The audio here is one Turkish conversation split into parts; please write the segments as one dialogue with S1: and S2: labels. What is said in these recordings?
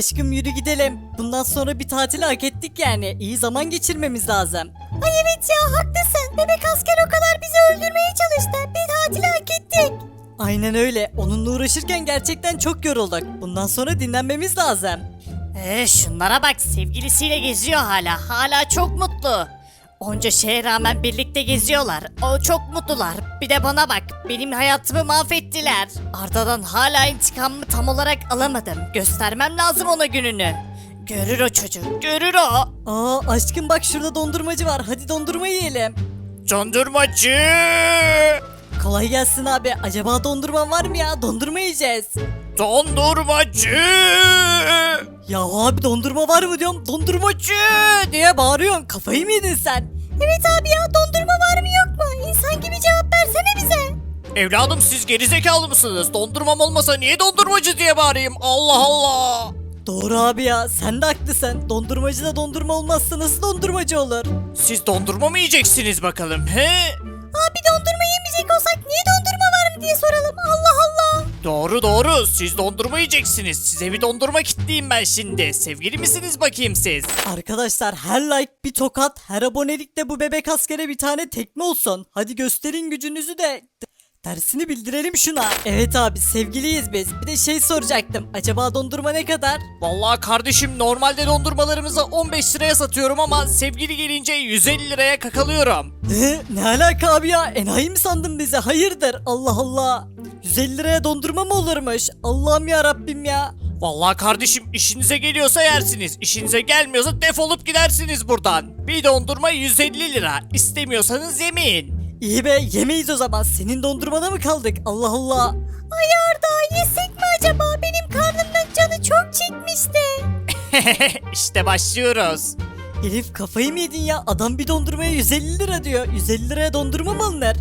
S1: Aşkım yürü gidelim. Bundan sonra bir tatil hak ettik yani. İyi zaman geçirmemiz lazım.
S2: Ay evet ya haklısın. Bebek asker o kadar bizi öldürmeye çalıştı. Bir tatil hak ettik.
S1: Aynen öyle. Onunla uğraşırken gerçekten çok yorulduk. Bundan sonra dinlenmemiz lazım.
S3: Ee, şunlara bak sevgilisiyle geziyor hala. Hala çok mutlu. Onca şeye rağmen birlikte geziyorlar. O çok mutlular. Bir de bana bak. Benim hayatımı mahvettiler. Arda'dan hala intikamımı tam olarak alamadım. Göstermem lazım ona gününü. Görür o çocuk. Görür o.
S1: Aa aşkım bak şurada dondurmacı var. Hadi dondurma yiyelim.
S3: Dondurmacı.
S1: Kolay gelsin abi. Acaba dondurma var mı ya? Dondurma yiyeceğiz.
S3: Dondurmacı.
S1: Ya abi dondurma var mı diyorum. Dondurmacı diye bağırıyorsun. Kafayı mı yedin sen?
S2: Evet abi ya dondurma var mı yok mu? İnsan gibi cevap versene bize.
S3: Evladım siz gerizekalı mısınız? Dondurmam olmasa niye dondurmacı diye bağırayım? Allah Allah.
S1: Doğru abi ya. Sen de haklısın. Dondurmacıda dondurma olmazsa nasıl dondurmacı olur?
S3: Siz dondurma mı yiyeceksiniz bakalım he?
S2: Abi dondurma yemeyecek olsak niye dondurma var mı diye soralım. Allah.
S3: Doğru doğru siz dondurma yiyeceksiniz. Size bir dondurma kitleyeyim ben şimdi. Sevgili misiniz bakayım siz?
S1: Arkadaşlar her like bir tokat, her abonelikte bu bebek askere bir tane tekme olsun. Hadi gösterin gücünüzü de tersini bildirelim şuna. Evet abi sevgiliyiz biz. Bir de şey soracaktım. Acaba dondurma ne kadar?
S3: Vallahi kardeşim normalde dondurmalarımızı 15 liraya satıyorum ama sevgili gelince 150 liraya kakalıyorum.
S1: Ne alaka abi ya? Enayi mi sandın bizi? Hayırdır? Allah Allah. 150 liraya dondurma mı olurmuş? Allah'ım ya Rabbim ya.
S3: Vallahi kardeşim işinize geliyorsa yersiniz. İşinize gelmiyorsa defolup gidersiniz buradan. Bir dondurma 150 lira. İstemiyorsanız yemeyin.
S1: İyi be yemeyiz o zaman. Senin dondurmana mı kaldık? Allah Allah.
S2: Ay Arda yesek mi acaba? Benim karnımdan canı çok çekmişti.
S3: işte başlıyoruz.
S1: Elif kafayı mı yedin ya? Adam bir dondurmaya 150 lira diyor. 150 liraya dondurma mı alınır?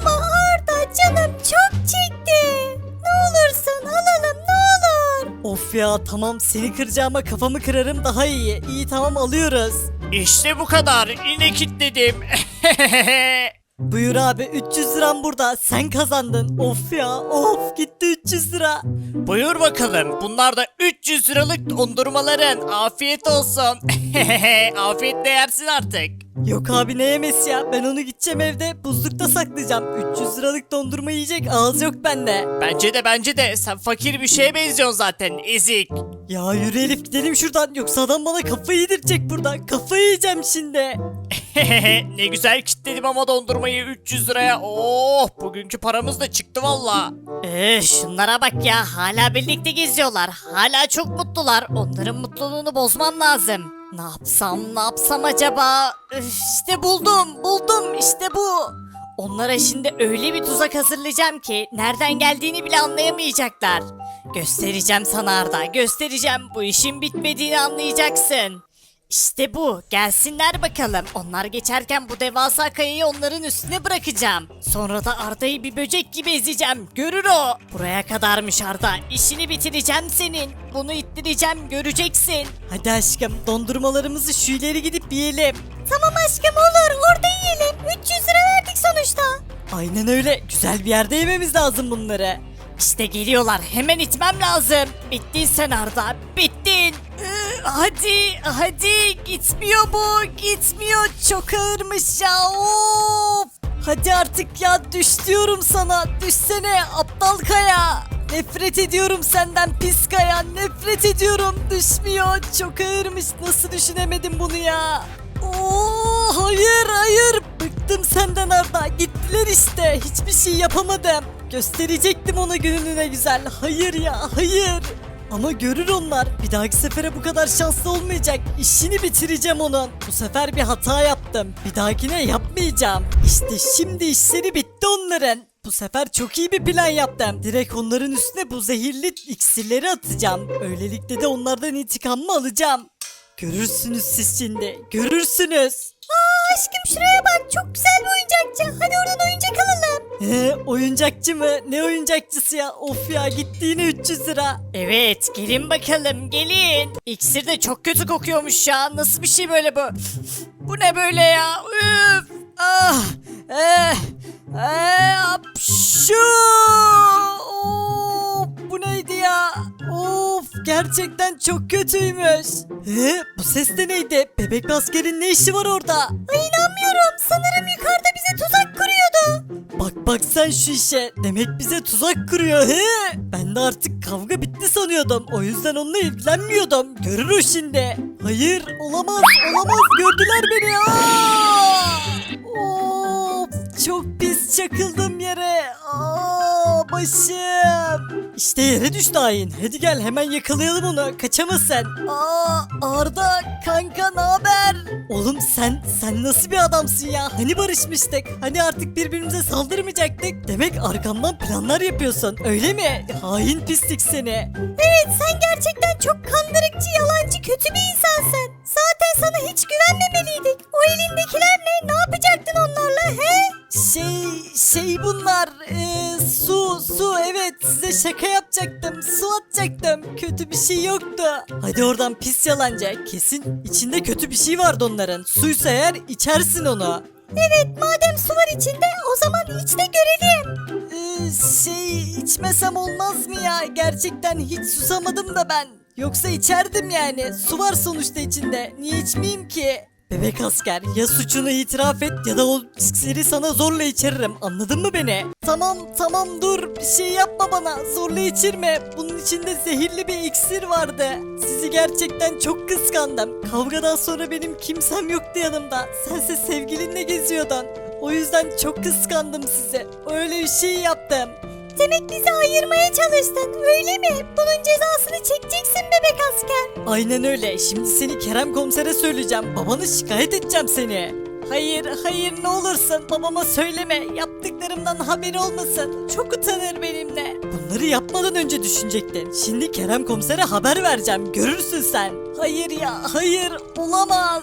S2: Ama Arda canım çok
S1: Of ya tamam seni kıracağıma kafamı kırarım daha iyi. İyi tamam alıyoruz.
S3: İşte bu kadar. Yine kilitledim.
S1: Buyur abi 300 liram burada. Sen kazandın. Of ya of gitti 300 lira.
S3: Buyur bakalım. Bunlar da 300 liralık dondurmaların. Afiyet olsun. Afiyetle yersin artık.
S1: Yok abi ne yemesi ya? Ben onu gideceğim evde buzlukta saklayacağım. 300 liralık dondurma yiyecek ağız yok bende.
S3: Bence de bence de. Sen fakir bir şeye benziyorsun zaten. Ezik.
S1: Ya yürü Elif gidelim şuradan yoksa adam bana kafayı yedirecek burada. Kafayı yiyeceğim şimdi.
S3: ne güzel kilitledim ama dondurmayı 300 liraya. Oh bugünkü paramız da çıktı valla. Ee, şunlara bak ya hala birlikte geziyorlar. Hala çok mutlular. Onların mutluluğunu bozmam lazım. Ne yapsam ne yapsam acaba? Üf, işte buldum buldum işte bu. Onlara şimdi öyle bir tuzak hazırlayacağım ki nereden geldiğini bile anlayamayacaklar. Göstereceğim sana Arda göstereceğim bu işin bitmediğini anlayacaksın. İşte bu. Gelsinler bakalım. Onlar geçerken bu devasa kayayı onların üstüne bırakacağım. Sonra da Arda'yı bir böcek gibi ezeceğim. Görür o. Buraya kadarmış Arda. İşini bitireceğim senin. Bunu ittireceğim göreceksin.
S1: Hadi aşkım dondurmalarımızı şu ileri gidip yiyelim.
S2: Tamam aşkım olur orada yiyelim. 300 lira verdik sonuçta.
S1: Aynen öyle güzel bir yerde yememiz lazım bunları.
S3: İşte geliyorlar. Hemen itmem lazım. Bittin sen Arda. Bittin. Hadi, hadi. Gitmiyor bu. Gitmiyor. Çok ağırmış ya. Of.
S1: Hadi artık ya düş diyorum sana. Düşsene aptal kaya. Nefret ediyorum senden pis kaya. Nefret ediyorum. Düşmüyor. Çok ağırmış. Nasıl düşünemedim bunu ya? Oo, hayır hayır. Bıktım senden Arda. Gittiler işte. Hiçbir şey yapamadım. Gösterecektim ona gününü ne güzel. Hayır ya hayır. Ama görür onlar. Bir dahaki sefere bu kadar şanslı olmayacak. İşini bitireceğim onun. Bu sefer bir hata yaptım. Bir dahakine yapmayacağım. İşte şimdi işleri bitti onların. Bu sefer çok iyi bir plan yaptım. Direkt onların üstüne bu zehirli iksirleri atacağım. Öylelikle de onlardan intikamımı alacağım. Görürsünüz siz şimdi. Görürsünüz.
S2: Aa aşkım şuraya bak çok güzel
S1: Ee, oyuncakçı mı? Ne oyuncakçısı ya? Of ya gitti yine 300 lira.
S3: Evet, gelin bakalım, gelin. İksir de çok kötü kokuyormuş ya. Nasıl bir şey böyle bu? Bu ne böyle ya? Üf!
S1: Ah! Eh! Eh! Şu! Of! bu neydi ya? Of gerçekten çok kötüymüş. He, bu ses de neydi? Bebek askerin ne işi var orada?
S2: Ay inanmıyorum. Sanırım kuruyordu.
S1: Bak sen şu işe. Demek bize tuzak kuruyor he. Ben de artık kavga bitti sanıyordum. O yüzden onunla ilgilenmiyordum. Görür o şimdi. Hayır olamaz olamaz gördüler beni. Aa! Of çok pis çakıldım yere. Aa, başım. İşte yere düştü hain. Hadi gel hemen yakalayalım onu. Kaçamazsın. Aa, Arda kanka ne haber? Oğlum sen sen nasıl bir adamsın ya? Hani barışmıştık? Hani artık birbirimize saldırmayacaktık? Demek arkamdan planlar yapıyorsun. Öyle mi? Hain pislik seni.
S2: Evet sen gerçekten çok kandırıkçı, yalancı, kötü bir insansın. Zaten sana hiç güvenmemeliydik. O elindekiler ne? Yapacaktın onlarla he?
S1: Şey şey bunlar ee, su evet size şaka yapacaktım su atacaktım kötü bir şey yoktu. Hadi oradan pis yalancı kesin içinde kötü bir şey vardı onların suysa eğer içersin onu.
S2: Evet madem su var içinde o zaman iç de görelim.
S1: Ee, şey içmesem olmaz mı ya gerçekten hiç susamadım da ben. Yoksa içerdim yani su var sonuçta içinde niye içmeyeyim ki? Bebek asker ya suçunu itiraf et ya da o iksiri sana zorla içiririm anladın mı beni? Tamam tamam dur bir şey yapma bana zorla içirme bunun içinde zehirli bir iksir vardı. Sizi gerçekten çok kıskandım. Kavgadan sonra benim kimsem yoktu yanımda. Sense sevgilinle geziyordun. O yüzden çok kıskandım sizi. Öyle bir şey yaptım.
S2: Demek bizi ayırmaya çalıştın öyle mi? Bunun cezasını çekeceksin bebek asker.
S1: Aynen öyle. Şimdi seni Kerem komisere söyleyeceğim. Babanı şikayet edeceğim seni. Hayır, hayır ne olursun babama söyleme. Yaptıklarımdan haberi olmasın. Çok utanır benimle. Bunları yapmadan önce düşünecektin. Şimdi Kerem komisere haber vereceğim. Görürsün sen. Hayır ya, hayır. Olamaz.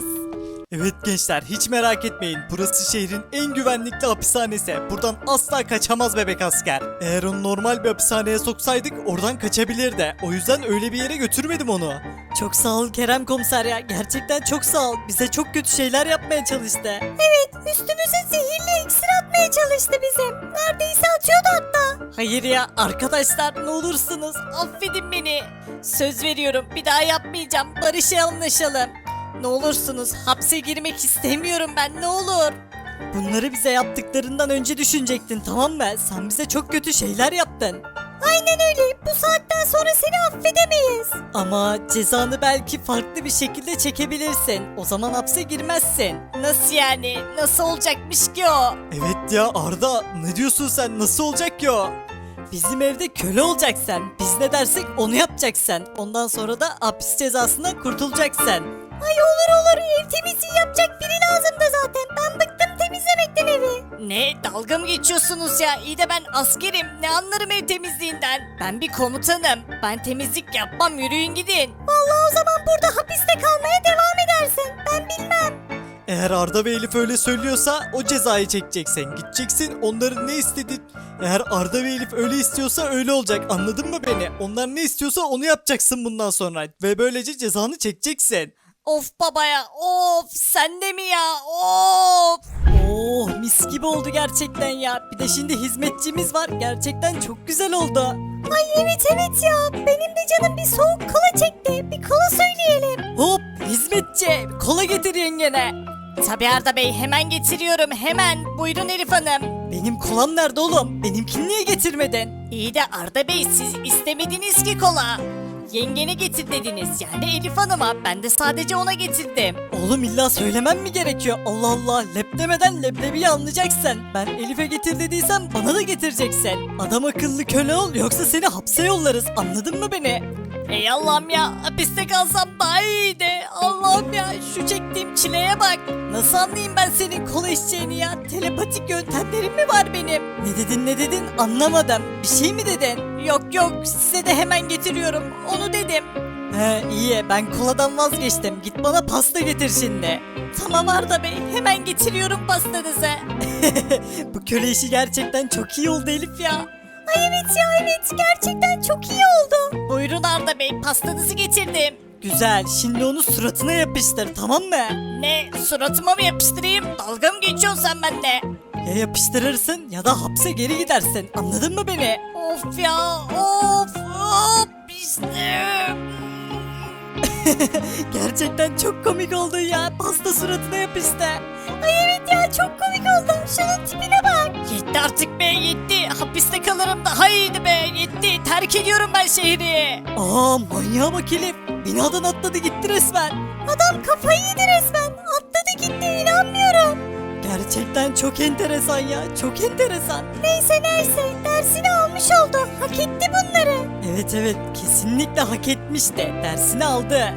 S4: Evet gençler hiç merak etmeyin. Burası şehrin en güvenlikli hapishanesi. Buradan asla kaçamaz bebek asker. Eğer onu normal bir hapishaneye soksaydık oradan kaçabilirdi. O yüzden öyle bir yere götürmedim onu.
S1: Çok sağ ol Kerem komiser ya. Gerçekten çok sağ ol. Bize çok kötü şeyler yapmaya çalıştı.
S2: Evet üstümüze zehirli iksir atmaya çalıştı bizim. Neredeyse atıyordu hatta.
S1: Hayır ya arkadaşlar ne olursunuz affedin beni. Söz veriyorum bir daha yapmayacağım barışa anlaşalım. Ne olursunuz hapse girmek istemiyorum ben ne olur. Bunları bize yaptıklarından önce düşünecektin tamam mı? Sen bize çok kötü şeyler yaptın.
S2: Aynen öyle. Bu saatten sonra seni affedemeyiz.
S1: Ama cezanı belki farklı bir şekilde çekebilirsin. O zaman hapse girmezsin. Nasıl yani? Nasıl olacakmış ki o?
S4: Evet ya Arda ne diyorsun sen nasıl olacak ki o?
S1: Bizim evde köle olacaksın. Biz ne dersek onu yapacaksın. Ondan sonra da hapis cezasından kurtulacaksın.
S2: Ay olur olur ev temizliği yapacak biri lazımdı zaten. Ben bıktım temizlemekten evi.
S3: Ne dalga mı geçiyorsunuz ya? İyi de ben askerim. Ne anlarım ev temizliğinden? Ben bir komutanım. Ben temizlik yapmam. Yürüyün gidin.
S2: Vallahi o zaman burada hapiste kalmaya devam edersin. Ben bilmem.
S4: Eğer Arda ve Elif öyle söylüyorsa o cezayı çekeceksin. Gideceksin onların ne istedi. Eğer Arda ve Elif öyle istiyorsa öyle olacak anladın mı beni? Onlar ne istiyorsa onu yapacaksın bundan sonra. Ve böylece cezanı çekeceksin.
S1: Of baba ya of sen de mi ya of. Oh mis gibi oldu gerçekten ya. Bir de şimdi hizmetçimiz var. Gerçekten çok güzel oldu.
S2: Ay evet evet ya. Benim de canım bir soğuk kola çekti. Bir kola söyleyelim.
S1: Hop hizmetçi kola getir yengene.
S3: Tabii Arda Bey hemen getiriyorum hemen. Buyurun Elif Hanım.
S1: Benim kolam nerede oğlum? Benimkini niye getirmedin?
S3: İyi de Arda Bey siz istemediniz ki kola. Yengene getir dediniz yani Elif Hanım'a. Ben de sadece ona getirdim.
S1: Oğlum illa söylemem mi gerekiyor? Allah Allah lep demeden leblebiyi anlayacaksın. Ben Elif'e getir dediysem bana da getireceksin. Adam akıllı köle ol yoksa seni hapse yollarız anladın mı beni?
S3: Ey Allah'ım ya hapiste kalsam daha iyiydi. Allah'ım ya şu çektiğim çileye bak.
S1: Nasıl anlayayım ben senin kola içeceğini ya? Telepatik yöntemlerim mi var benim? Ne dedin ne dedin anlamadım. Bir şey mi dedin?
S3: Yok yok size de hemen getiriyorum. Onu dedim.
S1: He iyi ben koladan vazgeçtim. Git bana pasta getir şimdi.
S3: Tamam Arda Bey hemen getiriyorum pastanızı.
S1: Bu köle işi gerçekten çok iyi oldu Elif ya.
S2: Ay evet ya evet. Gerçekten çok iyi oldu.
S3: Buyurun Arda Bey pastanızı getirdim.
S1: Güzel şimdi onu suratına yapıştır tamam mı?
S3: Ne suratıma mı yapıştırayım? Dalga mı geçiyorsun sen benimle?
S1: Ya yapıştırırsın ya da hapse geri gidersin anladın mı beni?
S3: Of ya of Hop işte.
S1: Gerçekten çok komik oldun ya. Pasta suratına yapıştı.
S2: Ay evet ya çok komik oldu. Şunun tipine bak.
S3: Yetti artık be yetti. Hapiste kalırım daha iyiydi be yetti. Terk ediyorum ben şehri.
S1: Aa manyağa bak Elif. Binadan atladı gitti resmen.
S2: Adam kafayı yedi resmen.
S1: Gerçekten çok enteresan ya. Çok enteresan.
S2: Neyse neyse dersini almış oldu. Hak etti bunları.
S1: Evet evet kesinlikle hak etmişti. Dersini aldı.